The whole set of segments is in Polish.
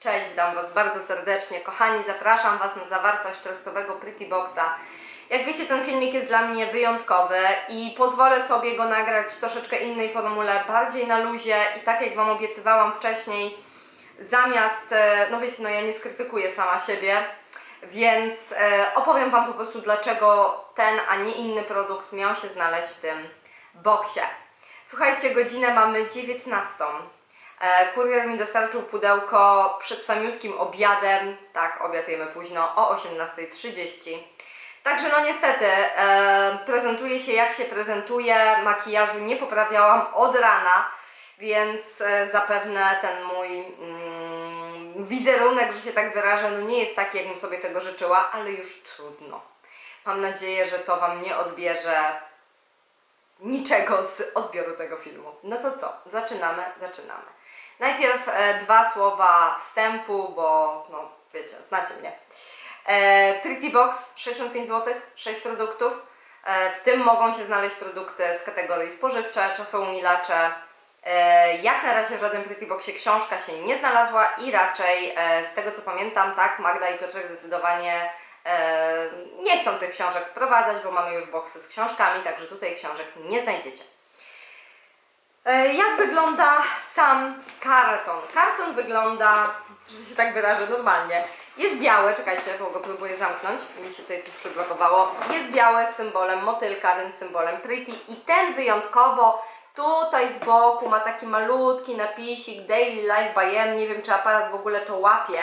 Cześć, witam Was bardzo serdecznie. Kochani, zapraszam Was na zawartość czerwcowego Pretty Boxa. Jak wiecie, ten filmik jest dla mnie wyjątkowy i pozwolę sobie go nagrać w troszeczkę innej formule, bardziej na luzie i tak jak Wam obiecywałam wcześniej, zamiast, e, no wiecie, no ja nie skrytykuję sama siebie, więc e, opowiem Wam po prostu dlaczego ten, a nie inny produkt miał się znaleźć w tym boksie. Słuchajcie, godzinę mamy 19. E, Kurier mi dostarczył pudełko przed samiutkim obiadem, tak, obiad jemy późno, o 18.30. Także no niestety, e, prezentuje się jak się prezentuje, makijażu nie poprawiałam od rana, więc e, zapewne ten mój mm, wizerunek, że się tak wyrażę, no nie jest taki, jakbym sobie tego życzyła, ale już trudno. Mam nadzieję, że to Wam nie odbierze niczego z odbioru tego filmu. No to co? Zaczynamy, zaczynamy. Najpierw e, dwa słowa wstępu, bo no wiecie, znacie mnie. E, Pretty Box 65 zł, 6 produktów. E, w tym mogą się znaleźć produkty z kategorii spożywcze, czasoumilacze. E, jak na razie w żadnym Pretty Boxie książka się nie znalazła i raczej e, z tego co pamiętam, tak, Magda i Piotrek zdecydowanie e, nie chcą tych książek wprowadzać, bo mamy już boksy z książkami, także tutaj książek nie znajdziecie. E, Jak wygląda sam karton? Karton wygląda, że się tak wyrażę, normalnie. Jest białe, czekajcie, bo go próbuję zamknąć, mi się tutaj coś przyblokowało. Jest białe z symbolem motylka, więc symbolem pretty i ten wyjątkowo tutaj z boku ma taki malutki napisik Daily Life by M, nie wiem czy aparat w ogóle to łapie.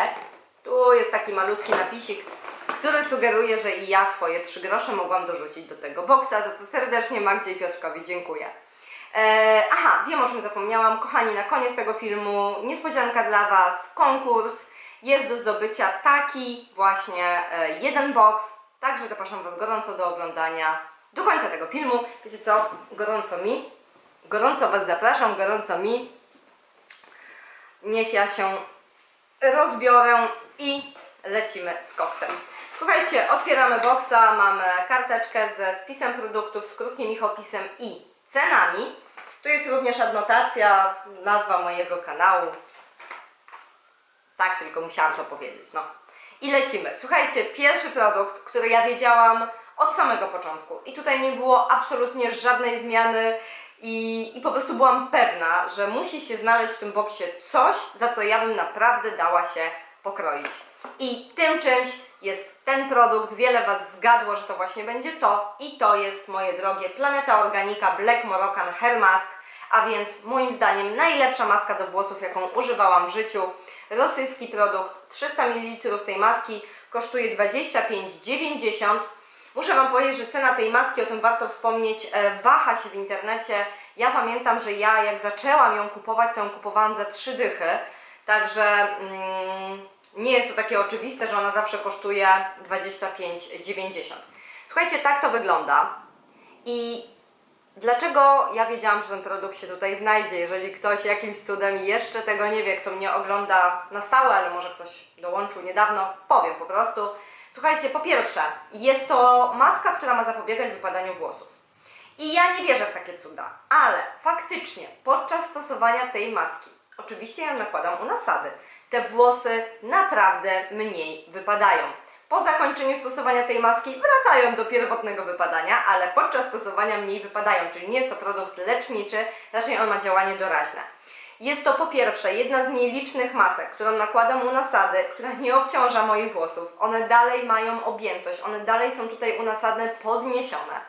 Tu jest taki malutki napisik, który sugeruje, że i ja swoje trzy grosze mogłam dorzucić do tego boksa, za co serdecznie Magdzie i Piotrkowi dziękuję. E, aha, wiem o czym zapomniałam. Kochani, na koniec tego filmu niespodzianka dla Was, konkurs. Jest do zdobycia taki właśnie e, jeden box. Także zapraszam Was gorąco do oglądania do końca tego filmu. Wiecie co? Gorąco mi. Gorąco Was zapraszam, gorąco mi. Niech ja się rozbiorę i lecimy z koksem. Słuchajcie, otwieramy boxa, mamy karteczkę ze spisem produktów, z krótkim ich opisem i cenami. Tu jest również adnotacja, nazwa mojego kanału. Tak, tylko musiałam to powiedzieć, no. I lecimy. Słuchajcie, pierwszy produkt, który ja wiedziałam od samego początku i tutaj nie było absolutnie żadnej zmiany i, i po prostu byłam pewna, że musi się znaleźć w tym boksie coś, za co ja bym naprawdę dała się pokroić. I tym czymś jest ten produkt. Wiele Was zgadło, że to właśnie będzie to. I to jest, moje drogie, Planeta Organika Black Moroccan Hair Mask. A więc moim zdaniem najlepsza maska do włosów, jaką używałam w życiu. Rosyjski produkt, 300 ml tej maski kosztuje 25,90 Muszę Wam powiedzieć, że cena tej maski, o tym warto wspomnieć, e, waha się w internecie. Ja pamiętam, że ja jak zaczęłam ją kupować, to ją kupowałam za trzy dychy. Także mm, nie jest to takie oczywiste, że ona zawsze kosztuje 25,90. Słuchajcie, tak to wygląda. I dlaczego ja wiedziałam, że ten produkt się tutaj znajdzie? Jeżeli ktoś jakimś cudem jeszcze tego nie wie, kto mnie ogląda na stałe, ale może ktoś dołączył niedawno, powiem po prostu. Słuchajcie, po pierwsze, jest to maska, która ma zapobiegać wypadaniu włosów. I ja nie wierzę w takie cuda, ale faktycznie podczas stosowania tej maski, oczywiście ja ją nakładam u nasady, te włosy naprawdę mniej wypadają. Po zakończeniu stosowania tej maski wracają do pierwotnego wypadania, ale podczas stosowania mniej wypadają, czyli nie jest to produkt leczniczy, raczej on ma działanie doraźne. Jest to po pierwsze jedna z nielicznych masek, którą nakładam u nasady, która nie obciąża moich włosów. One dalej mają objętość, one dalej są tutaj u nasady podniesione.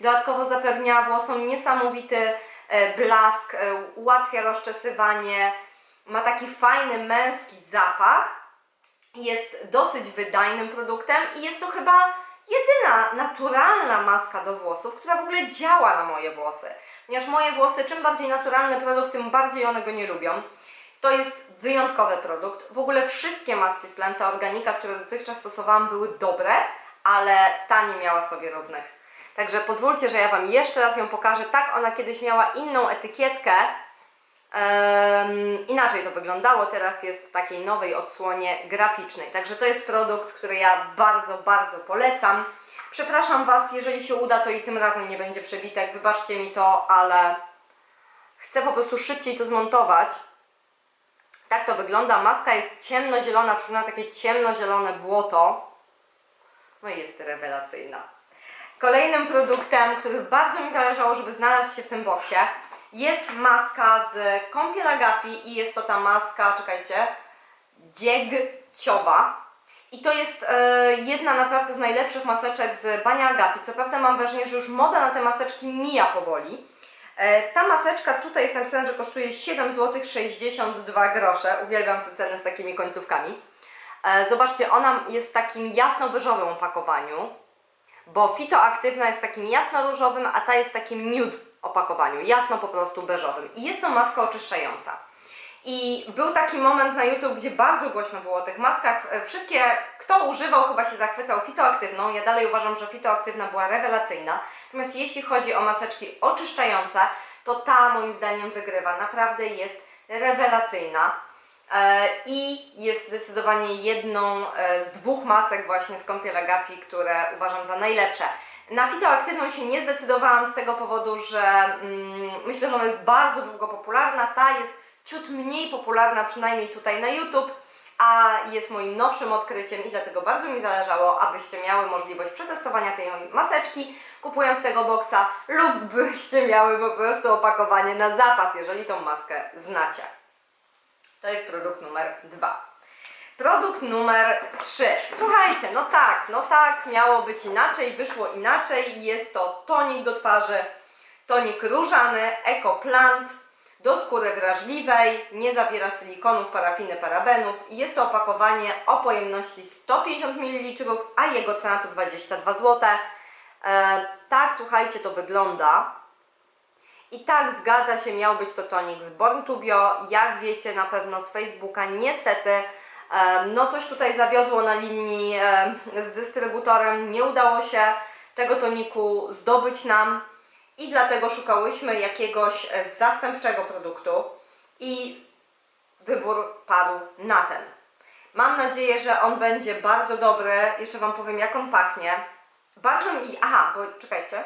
Dodatkowo zapewnia włosom niesamowity e, blask, e, ułatwia rozczesywanie, ma taki fajny męski zapach, jest dosyć wydajnym produktem i jest to chyba jedyna naturalna maska do włosów, która w ogóle działa na moje włosy. Ponieważ moje włosy, czym bardziej naturalny produkt, tym bardziej one go nie lubią. To jest wyjątkowy produkt. W ogóle wszystkie maski z Planta Organika, które dotychczas stosowałam, były dobre, ale ta nie miała sobie równych. Także pozwólcie, że ja Wam jeszcze raz ją pokażę. Tak, ona kiedyś miała inną etykietkę, Em, inaczej to wyglądało, teraz jest w takiej nowej odsłonie graficznej. Także to jest produkt, który ja bardzo, bardzo polecam. Przepraszam Was, jeżeli się uda, to i tym razem nie będzie przebitek, wybaczcie mi to, ale chcę po prostu szybciej to zmontować. Tak to wygląda. Maska jest ciemnozielona, przypomina takie ciemnozielone błoto. No i jest rewelacyjna. Kolejnym produktem, który bardzo mi zależało, żeby znalazł się w tym boksie, jest maska z kąpiela Gafi i jest to ta maska, czekajcie, dziegciowa. I to jest e, jedna naprawdę z najlepszych maseczek z Bania Agafi. Co prawda mam wrażenie, że już moda na te maseczki mija powoli. E, ta maseczka tutaj jest napisane, że kosztuje 7 zł 62 grosze. Uwielbiam te ceny z takimi końcówkami. E, zobaczcie, ona jest w takim jasno-beżowym opakowaniu, bo fitoaktywna jest w takim jasno-różowym, a ta jest w takim nude opakowaniu, jasno po prostu beżowym. I jest to maska oczyszczająca. I był taki moment na YouTube, gdzie bardzo głośno było o tych maskach. E, Wszystkie, kto używał, chyba się zachwycał fitoaktywną. Ja dalej uważam, że fitoaktywna była rewelacyjna. Natomiast jeśli chodzi o maseczki oczyszczające, to ta moim zdaniem wygrywa. Naprawdę jest rewelacyjna. E, I jest zdecydowanie jedną e, z dwóch masek właśnie z kąpiela Gafi, które uważam za najlepsze. Na fitoaktywną się nie zdecydowałam z tego powodu, że mm, myślę, że ona jest bardzo długo popularna. Ta jest ciut mniej popularna, przynajmniej tutaj na YouTube, a jest moim nowszym odkryciem i dlatego bardzo mi zależało, abyście miały możliwość przetestowania tej maseczki, kupując tego boksa, lub byście miały po prostu opakowanie na zapas, jeżeli tą maskę znacie. To jest produkt numer dwa. Produkt numer 3. Słuchajcie, no tak, no tak, miało być inaczej, wyszło inaczej. Jest to tonik do twarzy, tonik różany, Ecoplant, do skóry wrażliwej, nie zawiera silikonów, parafiny, parabenów. Jest to opakowanie o pojemności 150 ml, a jego cena to 22 zł. E, tak, słuchajcie, to wygląda. I tak, zgadza się, miał być to tonik z Born to Bio. Jak wiecie na pewno z Facebooka, niestety, no coś tutaj zawiodło na linii z dystrybutorem. Nie udało się tego toniku zdobyć nam i dlatego szukałyśmy jakiegoś e, zastępczego produktu i wybór padł na ten. Mam nadzieję, że on będzie bardzo dobry. Jeszcze Wam powiem, jak on pachnie. Bardzo mi... Aha, bo czekajcie.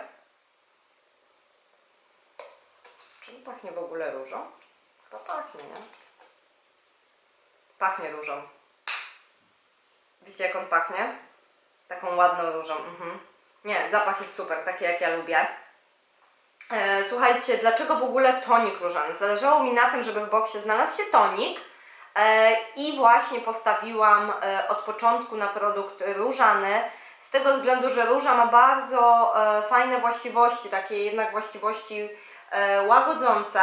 Czy pachnie w ogóle różą? To pachnie, nie? Pachnie różą. Widzicie, jak on pachnie? Taką ładną różą. Mhm. Nie, zapach jest super, taki jak ja lubię. E, słuchajcie, dlaczego w ogóle tonik różany? Zależało mi na tym, żeby w boksie znalazł się tonik e, i właśnie postawiłam e, od początku na produkt różany z tego względu, że róża ma bardzo e, fajne właściwości, takie jednak właściwości e, łagodzące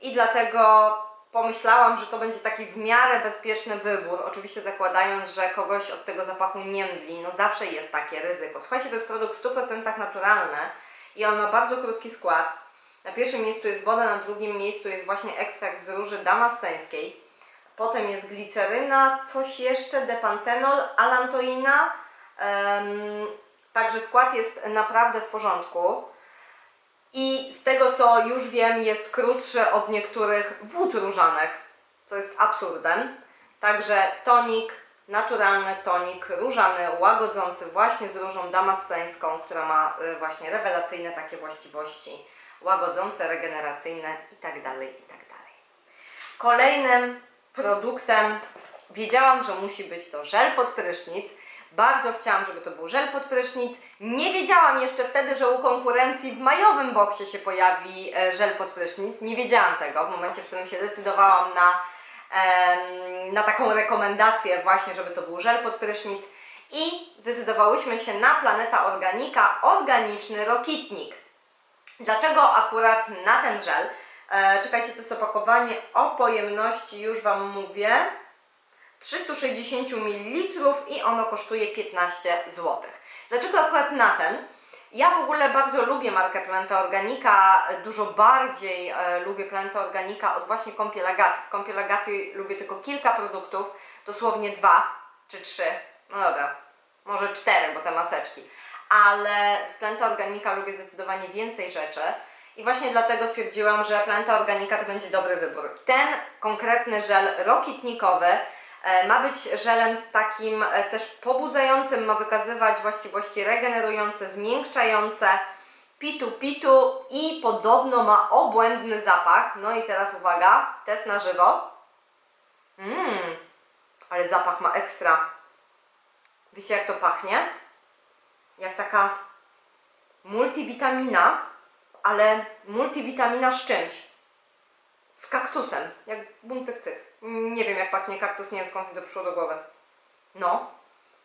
i dlatego pomyślałam, że to będzie taki w miarę bezpieczny wybór, oczywiście zakładając, że kogoś od tego zapachu nie mdli, no zawsze jest takie ryzyko. Słuchajcie, to jest produkt w 100% naturalny, i on ma bardzo krótki skład. Na pierwszym miejscu jest woda, na drugim miejscu jest właśnie ekstrakt z róży damasceńskiej. Potem jest gliceryna, coś jeszcze, depantenol, alantoina. Także skład jest naprawdę w porządku. I z tego co już wiem, jest krótszy od niektórych wód różanych, co jest absurdem. Także tonik, naturalny tonik różany, łagodzący właśnie z różą damasceńską, która ma y, właśnie rewelacyjne takie właściwości, łagodzące, regeneracyjne itd. itd. Kolejnym produktem wiedziałam, że musi być to żel pod prysznic. Bardzo chciałam, żeby to był żel pod prysznic. Nie wiedziałam jeszcze wtedy, że u konkurencji w majowym boksie się pojawi e, żel pod prysznic. Nie wiedziałam tego w momencie, w którym się decydowałam na na taką rekomendację właśnie, żeby to był żel pod prysznic i zdecydowałyśmy się na Planeta Organika organiczny rokitnik. Dlaczego akurat na ten żel? E, czekajcie, to jest opakowanie o pojemności, już Wam mówię, 360 ml i ono kosztuje 15 zł. Dlaczego akurat na ten? Ja w ogóle bardzo lubię markę Planeta Organika, dużo bardziej e, lubię Planeta Organika od właśnie kąpiela Gafi. W kąpiela Gafi lubię tylko kilka produktów, dosłownie dwa czy trzy, no dobra, może cztery, bo te maseczki. Ale z Planeta Organika lubię zdecydowanie więcej rzeczy i właśnie dlatego stwierdziłam, że Planeta Organika to będzie dobry wybór. Ten konkretny żel rokitnikowy Ma być żelem takim e, też pobudzającym, ma wykazywać właściwości regenerujące, zmiękczające, pitu pitu i podobno ma obłędny zapach. No i teraz uwaga, test na żywo. Mmm, ale zapach ma ekstra. Wiecie jak to pachnie? Jak taka multivitamina, ale multivitamina z czymś. Z kaktusem, jak bumcyk cyk. Nie wiem jak pachnie kaktus, nie wiem skąd mi to przyszło do głowy. No,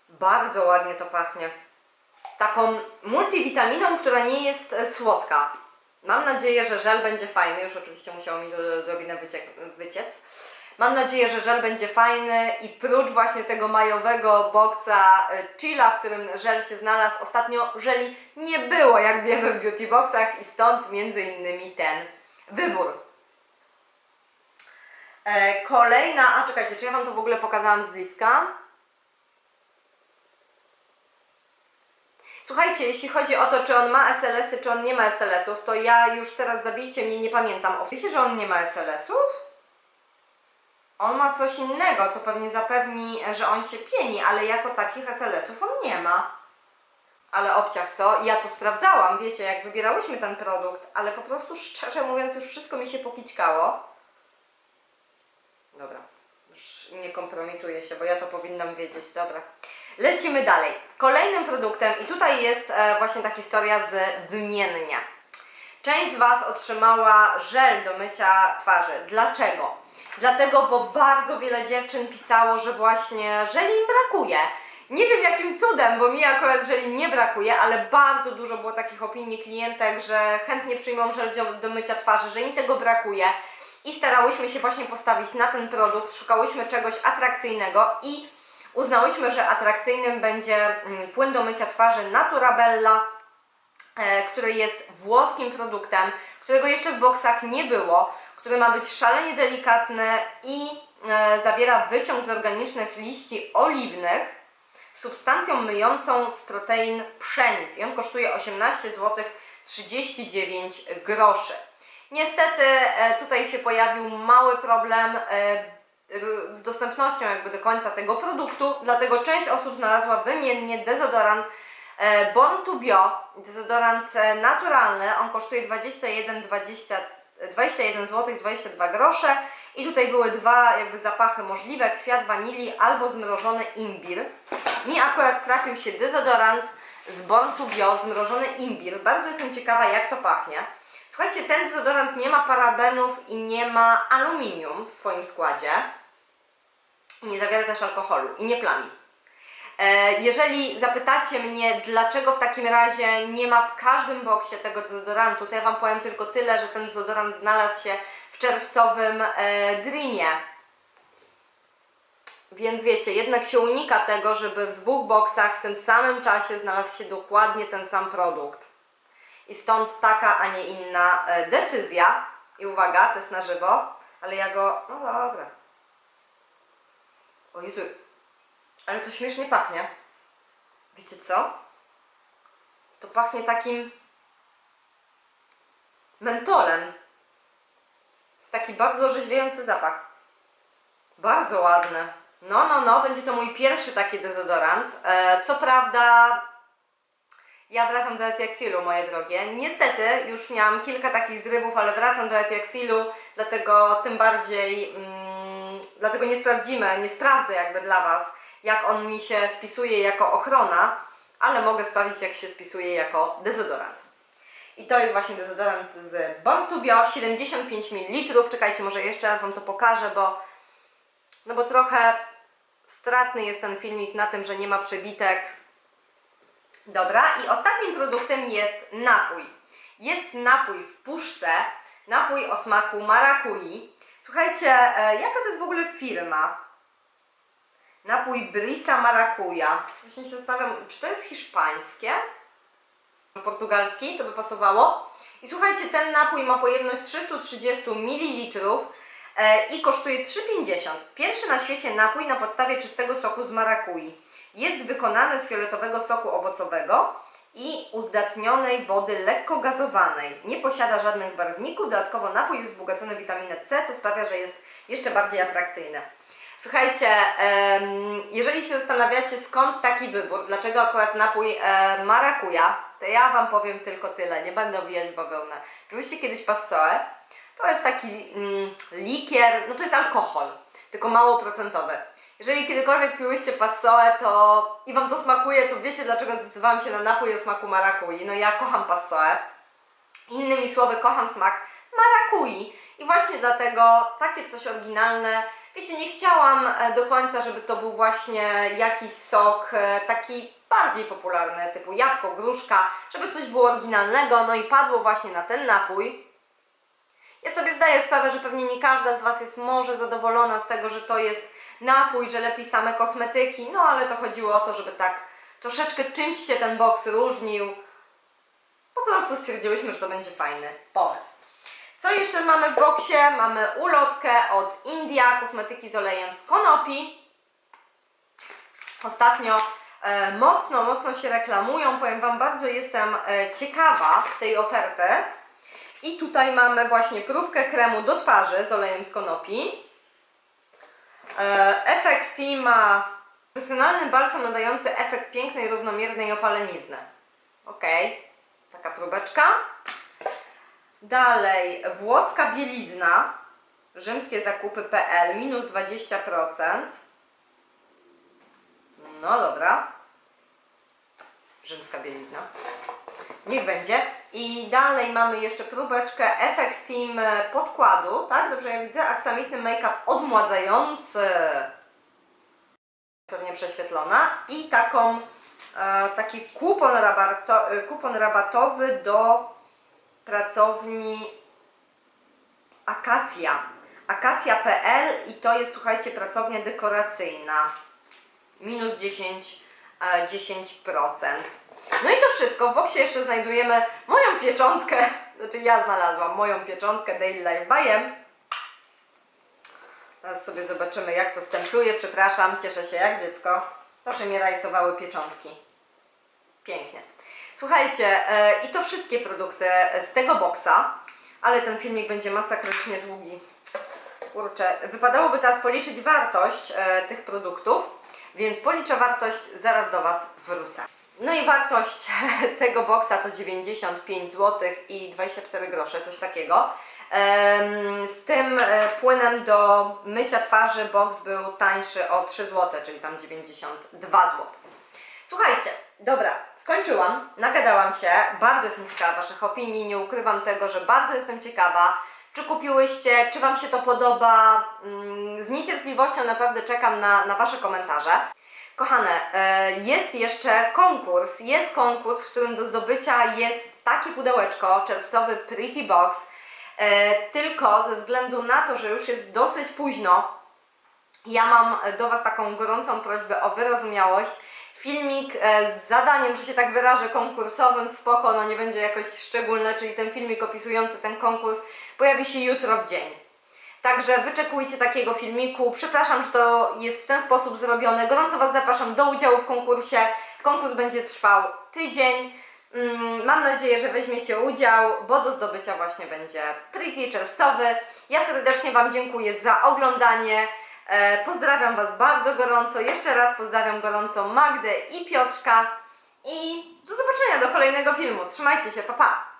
bardzo ładnie to pachnie. Taką multivitaminą, która nie jest e, słodka. Mam nadzieję, że żel będzie fajny. Już oczywiście musiało mi odrobinę wyciek- wyciec. Mam nadzieję, że żel będzie fajny i prócz właśnie tego majowego boksa e, Chilla, w którym żel się znalazł, ostatnio żeli nie było, jak wiemy, w beauty boxach i stąd między innymi ten wybór. E, Kolejna, a czekajcie, czy ja Wam to w ogóle pokazałam z bliska? Słuchajcie, jeśli chodzi o to, czy on ma SLS-y, czy on nie ma SLS-ów, to ja już teraz zabijcie mnie, nie pamiętam. Wiecie, że on nie ma SLS-ów? On ma coś innego, co pewnie zapewni, że on się pieni, ale jako takich SLS-ów on nie ma. Ale obciach co? Ja to sprawdzałam, wiecie, jak wybierałyśmy ten produkt, ale po prostu szczerze mówiąc już wszystko mi się pokićkało. Dobra, już nie kompromituję się, bo ja to powinnam wiedzieć, dobra. Lecimy dalej. Kolejnym produktem, i tutaj jest e, właśnie ta historia z wymiennia. Część z Was otrzymała żel do mycia twarzy. Dlaczego? Dlatego, bo bardzo wiele dziewczyn pisało, że właśnie żeli im brakuje. Nie wiem jakim cudem, bo mi akurat żeli nie brakuje, ale bardzo dużo było takich opinii klientek, że chętnie przyjmą żel do mycia twarzy, że im tego brakuje. I starałyśmy się właśnie postawić na ten produkt, szukałyśmy czegoś atrakcyjnego i uznałyśmy, że atrakcyjnym będzie mm, płyn do mycia twarzy Naturabella, e, który jest włoskim produktem, którego jeszcze w boksach nie było, który ma być szalenie delikatny i e, zawiera wyciąg z organicznych liści oliwnych, substancją myjącą z protein pszenic i on kosztuje 18 zł 39 groszy. Niestety e, tutaj się pojawił mały problem e, z dostępnością jakby do końca tego produktu, dlatego część osób znalazła wymiennie dezodorant e, Born to Bio, dezodorant naturalny, on kosztuje 21, 20, 21 zł 22 grosze i tutaj były dwa jakby zapachy możliwe, kwiat wanilii albo zmrożony imbir. Mi akurat trafił się dezodorant z Born to Bio, zmrożony imbir. Bardzo jestem ciekawa jak to pachnie. Słuchajcie, ten dezodorant nie ma parabenów i nie ma aluminium w swoim składzie. I nie zawiera też alkoholu i nie plami. E, Jeżeli zapytacie mnie, dlaczego w takim razie nie ma w każdym boksie tego dezodorantu, to ja Wam powiem tylko tyle, że ten dezodorant znalazł się w czerwcowym e, Dreamie. Więc wiecie, jednak się unika tego, żeby w dwóch boksach w tym samym czasie znalazł się dokładnie ten sam produkt. I stąd taka, a nie inna e, decyzja. I uwaga, test na żywo, ale ja go. No dobra. O Jezu, ale to śmiesznie pachnie. Wiecie co? To pachnie takim mentolem. Jest taki bardzo orzeźwiający zapach. Bardzo ładny. No, no, no, będzie to mój pierwszy taki dezodorant. E, co prawda, ja wracam do Etiaxilu, moje drogie. Niestety, już miałam kilka takich zrywów, ale wracam do Etiaxilu, dlatego tym bardziej, mm, dlatego nie sprawdzimy, nie sprawdzę jakby dla Was, jak on mi się spisuje jako ochrona, ale mogę sprawdzić, jak się spisuje jako dezodorant. I to jest właśnie dezodorant z Born to Bio, 75 ml. Czekajcie, może jeszcze raz Wam to pokażę, bo, no bo trochę stratny jest ten filmik na tym, że nie ma przebitek. Dobra, i ostatnim produktem jest napój. Jest napój w puszce, napój o smaku marakui. Słuchajcie, e, jaka to jest w ogóle firma? Napój Brisa Maracuja. Właśnie się zastanawiam, czy to jest hiszpańskie? Portugalski, to by pasowało. I słuchajcie, ten napój ma pojemność 330 ml i kosztuje 3,50. Pierwszy na świecie napój na podstawie czystego soku z marakui. Jest wykonany z fioletowego soku owocowego i uzdatnionej wody lekko gazowanej. Nie posiada żadnych barwników, dodatkowo napój jest wzbogacony w witaminę C, co sprawia, że jest jeszcze bardziej atrakcyjny. Słuchajcie, jeżeli się zastanawiacie skąd taki wybór, dlaczego akurat napój e, marakuja, to ja Wam powiem tylko tyle, nie będę owijać w bawełnę. Piłyście kiedyś passoe? To jest taki mm, likier, no to jest alkohol, tylko mało procentowy. Jeżeli kiedykolwiek piłyście passoe to i Wam to smakuje, to wiecie dlaczego zdecydowałam się na napój o smaku marakui. No ja kocham passoe. Innymi słowy, kocham smak marakui. I właśnie dlatego takie coś oryginalne. Wiecie, nie chciałam e, do końca, żeby to był właśnie jakiś sok e, taki bardziej popularny, typu jabłko, gruszka, żeby coś było oryginalnego. No i padło właśnie na ten napój. Ja sobie zdaję sprawę, że pewnie nie każda z Was jest może zadowolona z tego, że to jest napój, że lepiej same kosmetyki, no ale to chodziło o to, żeby tak troszeczkę czymś się ten boks różnił. Po prostu stwierdziłyśmy, że to będzie fajny pomysł. Co jeszcze mamy w boksie? Mamy ulotkę od India, kosmetyki z olejem z konopi. Ostatnio e, mocno, mocno się reklamują. Powiem Wam, bardzo jestem e, ciekawa tej oferty. I tutaj mamy właśnie próbkę kremu do twarzy z olejem z konopi. E, efekt ma profesjonalny balsam nadający efekt pięknej, równomiernej opalenizny. Ok, taka próbeczka. Dalej, włoska bielizna, rzymskie zakupy.pl, minus 20%. No dobra. Rzymska bielizna. Niech będzie. I dalej mamy jeszcze próbeczkę Effect Team podkładu, tak? Dobrze ja widzę? Aksamitny make-up odmładzający. Pewnie prześwietlona. I taką, e, taki kupon, rabato, e, kupon rabatowy do pracowni Akacja. Akacja.pl i to jest, słuchajcie, pracownia dekoracyjna. Minus 10, e, 10%. No i to wszystko. W boksie jeszcze znajdujemy moją pieczątkę. Znaczy ja znalazłam moją pieczątkę Daily Life Bayem. Teraz sobie zobaczymy jak to stempluje. Przepraszam, cieszę się jak dziecko. Zawsze mnie rajsowały pieczątki. Pięknie. Słuchajcie, e, i to wszystkie produkty z tego boksa, ale ten filmik będzie masakrycznie długi. Kurczę, wypadałoby teraz policzyć wartość e, tych produktów, więc policzę wartość, zaraz do Was wrócę. No i wartość tego boksa to 95 zł i 24 grosze, coś takiego. Z tym e, płynem do mycia twarzy boks był tańszy o 3 zł, czyli tam 92 zł. Słuchajcie, dobra, skończyłam, nagadałam się, bardzo jestem ciekawa Waszych opinii, nie ukrywam tego, że bardzo jestem ciekawa, czy kupiłyście, czy Wam się to podoba, Mm, z niecierpliwością naprawdę czekam na, na Wasze komentarze. Kochane, e, jest jeszcze konkurs, jest konkurs, w którym do zdobycia jest takie pudełeczko, czerwcowy Pretty Box, e, tylko ze względu na to, że już jest dosyć późno, ja mam do Was taką gorącą prośbę o wyrozumiałość. Filmik e, z zadaniem, że się tak wyrażę, konkursowym, spoko, no nie będzie jakoś szczególne, czyli ten filmik opisujący ten konkurs pojawi się jutro w dzień. Także wyczekujcie takiego filmiku. Przepraszam, że to jest w ten sposób zrobione. Gorąco Was zapraszam do udziału w konkursie. Konkurs będzie trwał tydzień. Mm, Mam nadzieję, że weźmiecie udział, bo do zdobycia właśnie będzie Pretty czerwcowy. Ja serdecznie Wam dziękuję za oglądanie. E, Pozdrawiam Was bardzo gorąco. Jeszcze raz pozdrawiam gorąco Magdę i Piotrka. I do zobaczenia do kolejnego filmu. Trzymajcie się, pa pa!